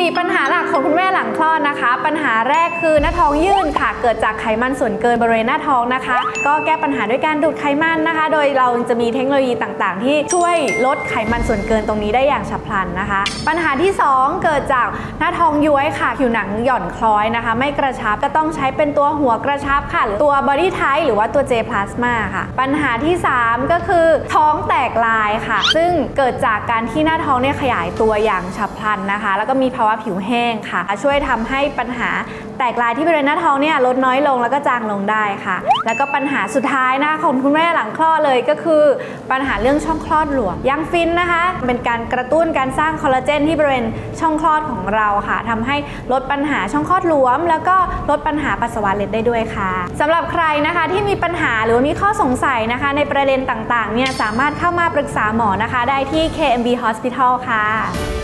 4 ปัญหาหลักของคุณแม่หลังคลอดนะคะ ปัญหาแรกคือหน้าท้องยื่นค่ะ เกิดจากไขมันส่วนเกินบริเวณหน้าท้องนะคะ ก็แก้ปัญหาด้วยการดูดไขมันนะคะ โดยเราจะมีเทคโนโลยีต่างๆ ที่ช่วยลดไขมันส่วนเกินตรงนี้ได้อย่างฉับพลันนะคะ ปัญหาที่ 2 เกิดจากหน้าท้องย้วยค่ะ ผิวหนังหย่อนคล้อยนะคะ ไม่กระชับก็ต้องใช้เป็นตัวหัวกระชับค่ะหรือตัว body type หรือว่าตัว J plasma ค่ะ ปัญหาที่ 3 ก็คือท้องแตกลายค่ะ ซึ่งเกิดจากการที่หน้าท้องเนี่ยขยายตัวอย่างฉับพลันนะคะ แล้วก็มีภาวะผิวแห้งค่ะ ช่วยทำให้ปัญหาแตกลายที่บริเวณหน้าท้องเนี่ยลดน้อยลงแล้วก็จางลงได้ค่ะ แล้วก็ปัญหาสุดท้ายนะคะของคุณแม่หลังคลอดเลยก็คือปัญหาเรื่องช่องคลอดหลวมยังฟินนะคะ เป็นการกระตุ้นการสร้างคอลลาเจนที่บริเวณช่องคลอดของเราค่ะทำให้ลดปัญหาช่องคลอดหลวม แล้วก็ลดปัญหาปัสสาวะเล็ดได้ด้วยค่ะสำหรับใครนะคะที่มีปัญหาหรือมีข้อสงสัยนะคะ ในประเด็นต่างๆเนี่ยสามารถเข้ามาปรึกษาหมอนะคะ ได้ที่ KMB Hospital ค่ะ